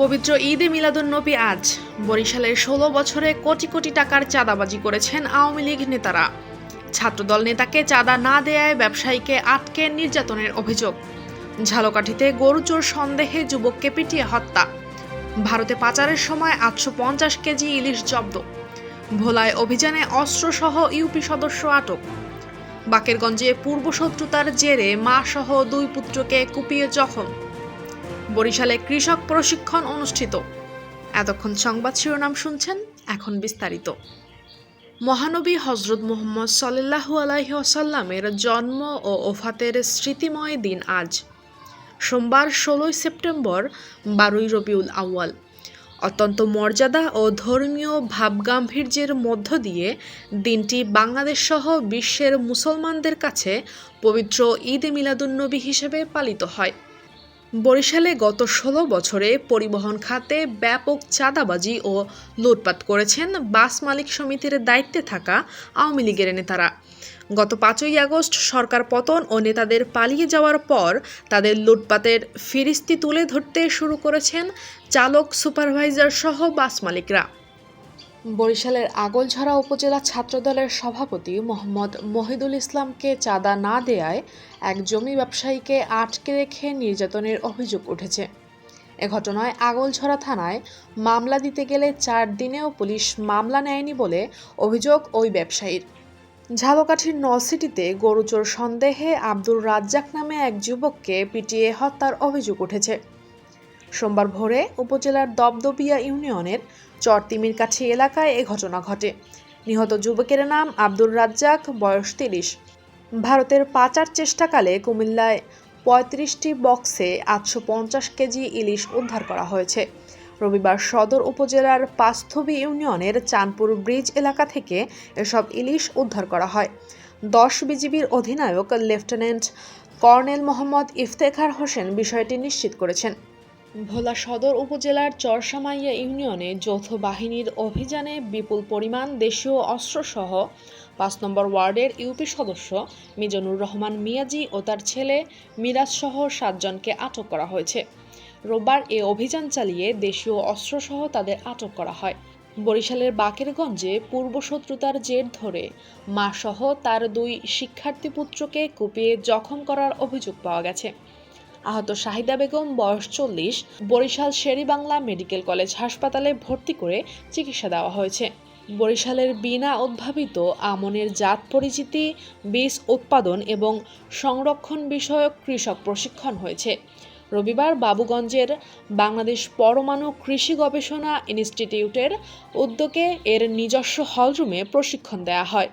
পবিত্র ঈদে মিলাদুন্নবী আজ। বরিশালের ষোলো বছরে কোটি কোটি টাকার চাঁদাবাজি করেছেন আওয়ামী লীগ নেতারা। ছাত্রদল নেতাকে চাঁদা না দেয়ায় ব্যবসায়ীকে আটকে নির্যাতনের অভিযোগ। ঝালকাঠিতে গরু চোর সন্দেহে যুবককে পিটিয়ে হত্যা। ভারতে পাচারের সময় আটশো পঞ্চাশ কেজি ইলিশ জব্দ। ভোলায় অভিযানে অস্ত্রসহ ইউপি সদস্য আটক। বাকেরগঞ্জে পূর্বশত্রুতার জেরে মা সহ দুই পুত্রকে কুপিয়ে জখম। বরিশালে কৃষক প্রশিক্ষণ অনুষ্ঠিত। এতক্ষণ সংবাদ শিরোনাম শুনছেন এখন বিস্তারিত। মহানবী হজরত মোহাম্মদ সাল্লাহু আলাইহি আসাল্লামের জন্ম ও ওফাতের স্মৃতিময় দিন আজ। সোমবার ষোলোই সেপ্টেম্বর, বারোই রবিউল আউয়াল। অত্যন্ত মর্যাদা ও ধর্মীয় ভাবগাম্ভীর্যের মধ্য দিয়ে দিনটি বাংলাদেশ সহ বিশ্বের মুসলমানদের কাছে পবিত্র ঈদ মিলাদুন্নবী হিসেবে পালিত হয়। বরিশালে গত ষোলো বছরে পরিবহন খাতে ব্যাপক চাঁদাবাজি ও লুটপাট করেছেন বাস মালিক সমিতির দায়িত্বে থাকা আওয়ামী লীগের নেতারা। গত পাঁচই আগস্ট সরকার পতন ও নেতাদের পালিয়ে যাওয়ার পর তাদের লুটপাতের ফিরিস্তি তুলে ধরতে শুরু করেছেন চালক, সুপারভাইজার সহ বাস মালিকরা। বরিশালের আগলঝরা উপজেলা ছাত্রদলের সভাপতি মোহাম্মদ মহিদুল ইসলামকে চাঁদা না দেয়ায় এক জমি ব্যবসায়ীকে আটকে রেখে নির্যাতনের অভিযোগ উঠেছে। এ ঘটনায় আগলঝরা থানায় মামলা দিতে গেলে চার দিনেও পুলিশ মামলা নেয়নি বলে অভিযোগ ওই ব্যবসায়ীর। ঝালকাঠির নলসিটিতে গরুচোর সন্দেহে আব্দুর রাজ্জাক নামে এক যুবককে পিটিয়ে হত্যার অভিযোগ উঠেছে। সোমবার ভোরে উপজেলার দবদবিয়া ইউনিয়নের চরতিমির কাছে এলাকায় এ ঘটনা ঘটে। নিহত যুবকের নাম আব্দুর রাজ্জাক, বয়স তিরিশ। ভারতের পাচার চেষ্টাকালে কুমিল্লায় পঁয়ত্রিশটি বক্সে আটশো পঞ্চাশ কেজি ইলিশ উদ্ধার করা হয়েছে। রবিবার সদর উপজেলার পাস্থবি ইউনিয়নের চাঁদপুর ব্রিজ এলাকা থেকে এসব ইলিশ উদ্ধার করা হয়। দশ বিজিবির অধিনায়ক লেফটেন্যান্ট কর্নেল মোহাম্মদ ইফতেখার হোসেন বিষয়টি নিশ্চিত করেছেন। ভোলা সদর উপজেলার চরসামাইয়া ইউনিয়নে যৌথ বাহিনীর অভিযানে বিপুল পরিমাণ দেশীয় অস্ত্রসহ পাঁচ নম্বর ওয়ার্ডের ইউপি সদস্য মিজানুর রহমান মিয়াজি ও তার ছেলে মিরাজ সহ সাতজনকে আটক করা হয়েছে। রোববার এ অভিযান চালিয়ে দেশীয় অস্ত্রসহ তাদের আটক করা হয়। বরিশালের বাকেরগঞ্জে পূর্বশত্রুতার জের ধরে মাসহ তার দুই শিক্ষার্থী পুত্রকে কুপিয়ে জখম করার অভিযোগ পাওয়া গেছে। আহত শাহিদা বেগম বয়স চল্লিশ, বরিশাল শেরিবাংলা মেডিকেল কলেজ হাসপাতালে ভর্তি করে চিকিৎসা দেওয়া হয়েছে। বরিশালের বিনা উদ্ভাবিত আমনের জাত পরিচিতি, বীজ উৎপাদন এবং সংরক্ষণ বিষয়ক কৃষক প্রশিক্ষণ হয়েছে। রবিবার বাবুগঞ্জের বাংলাদেশ পরমাণু কৃষি গবেষণা ইনস্টিটিউটের উদ্যোগে এর নিজস্ব হলরুমে প্রশিক্ষণ দেওয়া হয়।